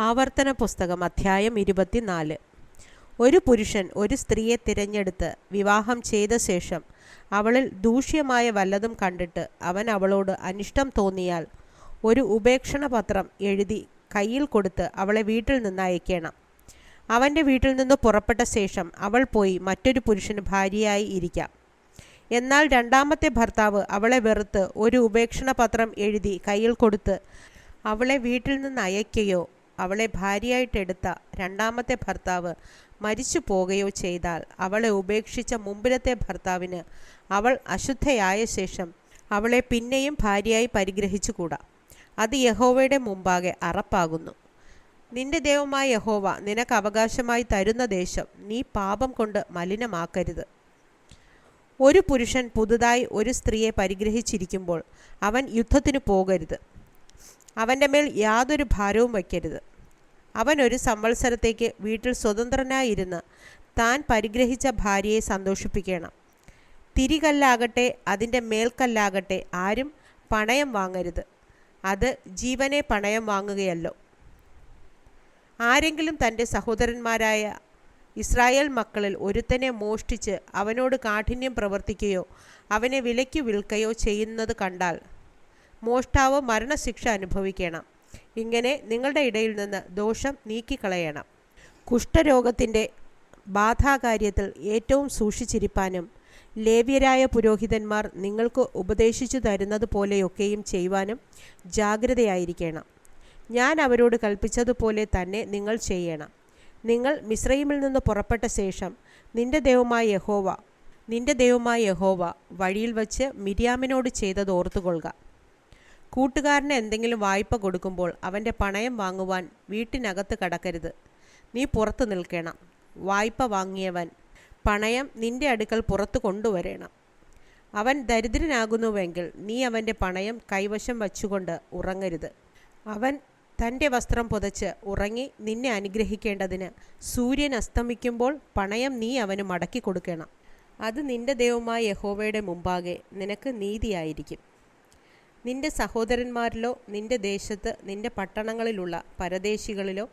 ആവർത്തന പുസ്തകം അധ്യായം ഇരുപത്തിനാല്. ഒരു പുരുഷൻ ഒരു സ്ത്രീയെ തിരഞ്ഞെടുത്ത് വിവാഹം ചെയ്ത ശേഷം അവളിൽ ദൂഷ്യമായ വല്ലതും കണ്ടിട്ട് അവൻ അവളോട് അനിഷ്ടം തോന്നിയാൽ ഒരു ഉപേക്ഷണ പത്രം എഴുതി കയ്യിൽ കൊടുത്ത് അവളെ വീട്ടിൽ നിന്ന് അയക്കണം. അവന്റെ വീട്ടിൽ നിന്ന് പുറപ്പെട്ട ശേഷം അവൾ പോയി മറ്റൊരു പുരുഷന് ഭാര്യയായി ഇരിക്കാം. എന്നാൽ രണ്ടാമത്തെ ഭർത്താവ് അവളെ വെറുത്ത് ഒരു ഉപേക്ഷണ പത്രം എഴുതി കയ്യിൽ കൊടുത്ത് അവളെ വീട്ടിൽ നിന്ന് അയക്കുകയോ അവളെ ഭാര്യയായിട്ടെടുത്ത രണ്ടാമത്തെ ഭർത്താവ് മരിച്ചു പോകുകയോ ചെയ്താൽ അവളെ ഉപേക്ഷിച്ച മുമ്പിലത്തെ ഭർത്താവിന് അവൾ അശുദ്ധയായ ശേഷം അവളെ പിന്നെയും ഭാര്യയായി പരിഗ്രഹിച്ചുകൂടാ. അത് യഹോവയുടെ മുമ്പാകെ അറപ്പാകുന്നു. നിന്റെ ദൈവമായ യഹോവ നിനക്ക് അവകാശമായി തരുന്ന ദേശം നീ പാപം കൊണ്ട് മലിനമാക്കരുത്. ഒരു പുരുഷൻ പുതുതായി ഒരു സ്ത്രീയെ പരിഗ്രഹിച്ചിരിക്കുമ്പോൾ അവൻ യുദ്ധത്തിന് പോകരുത്. അവന്റെ മേൽ യാതൊരു ഭാരവും വയ്ക്കരുത്. അവൻ ഒരു സംവത്സരത്തേക്ക് വീട്ടിൽ സ്വതന്ത്രനായിരുന്ന് താൻ പരിഗ്രഹിച്ച ഭാര്യയെ സന്തോഷിപ്പിക്കണം. തിരികല്ലാകട്ടെ അതിന്റെ മേൽക്കല്ലാകട്ടെ ആരും പണയം വാങ്ങരുത്. അത് ജീവനെ പണയം വാങ്ങുകയല്ലോ. ആരെങ്കിലും തന്റെ സഹോദരന്മാരായ ഇസ്രായേൽ മക്കളിൽ ഒരുത്തനെ മോഷ്ടിച്ച് അവനോട് കാഠിന്യം പ്രവർത്തിക്കുകയോ അവനെ വിലയ്ക്ക് വിൽക്കുകയോ ചെയ്യുന്നത് കണ്ടാൽ മോഷ്ടാവ് മരണശിക്ഷ അനുഭവിക്കണം. ഇങ്ങനെ നിങ്ങളുടെ ഇടയിൽ നിന്ന് ദോഷം നീക്കിക്കളയണം. കുഷ്ഠരോഗത്തിന്റെ ബാധാകാര്യത്തിൽ ഏറ്റവും സൂക്ഷിച്ചിരിപ്പാനും ലേവ്യരായ പുരോഹിതന്മാർ നിങ്ങൾക്ക് ഉപദേശിച്ചു തരുന്നത് പോലെയൊക്കെയും ചെയ്യുവാനും ജാഗ്രതയായിരിക്കണം. ഞാൻ അവരോട് കൽപ്പിച്ചതുപോലെ തന്നെ നിങ്ങൾ ചെയ്യണം. നിങ്ങൾ മിശ്രയിമിൽ നിന്ന് പുറപ്പെട്ട ശേഷം നിന്റെ ദൈവമായ യഹോവ നിന്റെ ദൈവമായ യഹോവ വഴിയിൽ വച്ച് മിരിയാമിനോട് ചെയ്തത് ഓർത്തുകൊള്ളുക. കൂട്ടുകാരന് എന്തെങ്കിലും വായ്പ കൊടുക്കുമ്പോൾ അവന്റെ പണയം വാങ്ങുവാൻ വീട്ടിനകത്ത് കടക്കരുത്. നീ പുറത്തു നിൽക്കണം. വായ്പ വാങ്ങിയവൻ പണയം നിന്റെ അടുക്കൽ പുറത്തു കൊണ്ടുവരണം. അവൻ ദരിദ്രനാകുന്നുവെങ്കിൽ നീ അവന്റെ പണയം കൈവശം വച്ചുകൊണ്ട് ഉറങ്ങരുത്. അവൻ തന്റെ വസ്ത്രം പുതച്ച് ഉറങ്ങി നിന്നെ അനുഗ്രഹിക്കേണ്ടതിന് സൂര്യൻ അസ്തമിക്കുമ്പോൾ പണയം നീ അവന് മടക്കി കൊടുക്കണം. അത് നിന്റെ ദൈവമായ യഹോവയുടെ മുമ്പാകെ നിനക്ക് നീതിയായിരിക്കും. നിന്റെ സഹോദരന്മാരിലോ നിന്റെ ദേശത്ത് നിന്റെ പട്ടണങ്ങളിലുള്ള പരദേശികളിലോ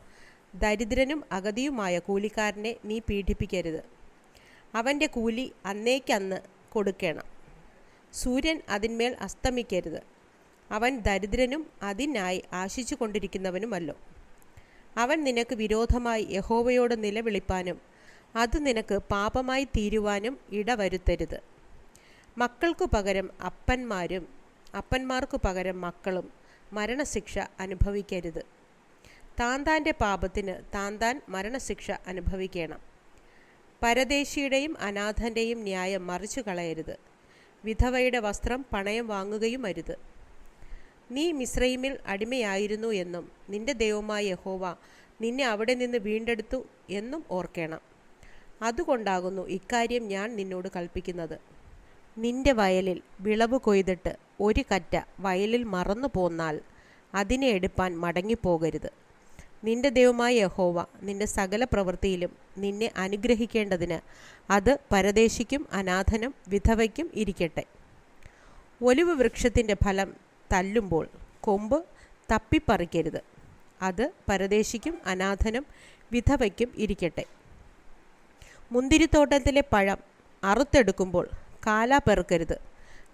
ദരിദ്രനും അഗതിയുമായ കൂലിക്കാരനെ നീ പീഡിപ്പിക്കരുത്. അവന്റെ കൂലി അന്നേക്കന്ന് കൊടുക്കണം. സൂര്യൻ അതിന്മേൽ അസ്തമിക്കരുത്. അവൻ ദരിദ്രനും അതിനായി ആശിച്ചു കൊണ്ടിരിക്കുന്നവനുമല്ലോ അവൻ നിനക്ക് വിരോധമായി യഹോവയോട് നിലവിളിപ്പാനും അത് നിനക്ക് പാപമായി തീരുവാനും ഇടവരുത്തരുത്. മക്കൾക്കു പകരം അപ്പന്മാരും അപ്പന്മാർക്കു പകരം മക്കളും മരണശിക്ഷ അനുഭവിക്കരുത്. താൻ താന്റെ പാപത്തിന് താൻ താൻ മരണശിക്ഷ അനുഭവിക്കണം. പരദേശിയുടെയും അനാഥന്റെയും ന്യായം മറിച്ചു കളയരുത്. വിധവയുടെ വസ്ത്രം പണയം വാങ്ങുകയും അരുത്. നീ മിശ്രൈമിൽ അടിമയായിരുന്നു എന്നും നിന്റെ ദൈവമായ യഹോവ നിന്നെ അവിടെ നിന്ന് വീണ്ടെടുത്തു എന്നും ഓർക്കണം. അതുകൊണ്ടാകുന്നു ഇക്കാര്യം ഞാൻ നിന്നോട് കൽപ്പിക്കുന്നത്. നിന്റെ വയലിൽ വിളവ് കൊയ്തിട്ട് ഒരു കറ്റ വയലിൽ മറന്നു പോന്നാൽ അതിനെ എടുപ്പാൻ മടങ്ങിപ്പോകരുത്. നിന്റെ ദൈവമായ യഹോവ നിന്റെ സകല പ്രവൃത്തിയിലും നിന്നെ അനുഗ്രഹിക്കേണ്ടതിന് അത് പരദേശിക്കും അനാഥനും വിധവയ്ക്കും ഇരിക്കട്ടെ. ഒലിവ് വൃക്ഷത്തിന്റെ ഫലം തല്ലുമ്പോൾ കൊമ്പ് തപ്പിപ്പറിക്കരുത്. അത് പരദേശിക്കും അനാഥനും വിധവയ്ക്കും ഇരിക്കട്ടെ. മുന്തിരിത്തോട്ടത്തിലെ പഴം അറുത്തെടുക്കുമ്പോൾ കാല പെറുക്കരുത്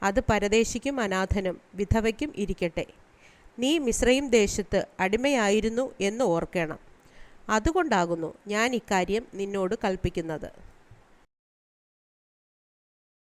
അത് പരദേശിക്കും അനാഥനും വിധവയ്ക്കും ഇരിക്കട്ടെ. നീ മിശ്രയും ദേശത്ത് അടിമയായിരുന്നു എന്ന് ഓർക്കണം. അതുകൊണ്ടാകുന്നു ഞാൻ ഇക്കാര്യം നിന്നോട് കൽപ്പിക്കുന്നത്.